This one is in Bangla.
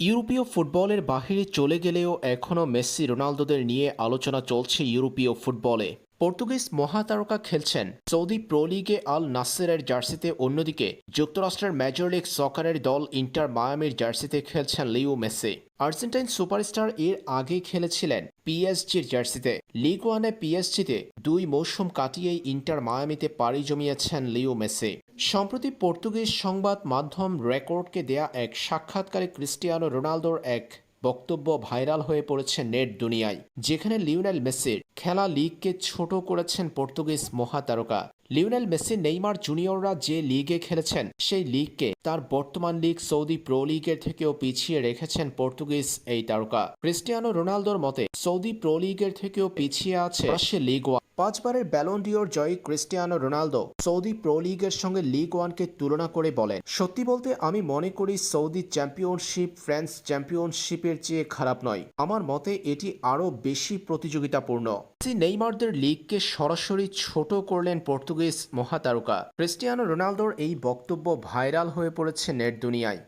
ইউরোপীয় ফুটবলের বাহিরে চলে গেলেও এখনও মেসি রোনালদোদের নিয়ে আলোচনা চলছে ইউরোপীয় ফুটবলে। পর্তুগিজ মহাতারকা খেলছেন। সৌদি প্রো লিগে আল নাসেরের জার্সিতে অন্যদিকে যুক্তরাষ্ট্রের মেজর লিগ সকারের দল ইন্টার মায়ামির জার্সিতে খেলছেন লিও মেসি। আর্জেন্টাইন সুপারস্টার এর আগে খেলেছিলেন পিএসজির জার্সিতে। লিগ ওয়ানে পিএসজিতে দুই মৌসুম কাটিয়েই ইন্টার মায়ামিতে পাড়ি জমিয়েছেন লিও মেসি। সম্প্রতি পর্তুগিজ সংবাদ মাধ্যম রেকর্ডকে দেয়া এক সাক্ষাৎকারে ক্রিস্টিয়ানো রোনালদোর এক বক্তব্য ভাইরাল হয়ে পড়েছে নেট দুনিয়ায়, যেখানে লিওনেল মেসির খেলা লিগকে ছোট করেছেন পর্তুগিজ মহাতারকা। লিওনেল মেসি নেইমার জুনিয়ররা যে লিগে খেলেছেন, সেই লিগকে তার বর্তমান লিগ সৌদি প্রো লিগের থেকেও পিছিয়ে রেখেছেন পর্তুগিজ এই তারকা। ক্রিস্টিয়ানো রোনালদোর মতে, সৌদি প্রো লিগের থেকেও পিছিয়ে আছে লিগ ওয়ান। পাঁচবারের ব্যালন্ডিওর জয়ী ক্রিস্টিয়ানো রোনালদো সৌদি প্রো লিগের সঙ্গে লিগ ওয়ানকে তুলনা করে বলেন সত্যি বলতে আমি মনে করি সৌদি চ্যাম্পিয়নশিপ ফ্রান্স চ্যাম্পিয়নশিপের চেয়ে খারাপ নয়। আমার মতে এটি আরও বেশি প্রতিযোগিতাপূর্ণ। নেইমারদের লিগকে সরাসরি ছোট করলেন পর্তুগিজ মহাতারকা। ক্রিস্টিয়ানো রোনালদোর এই বক্তব্য ভাইরাল হয়ে পড়েছে নেট দুনিয়ায়।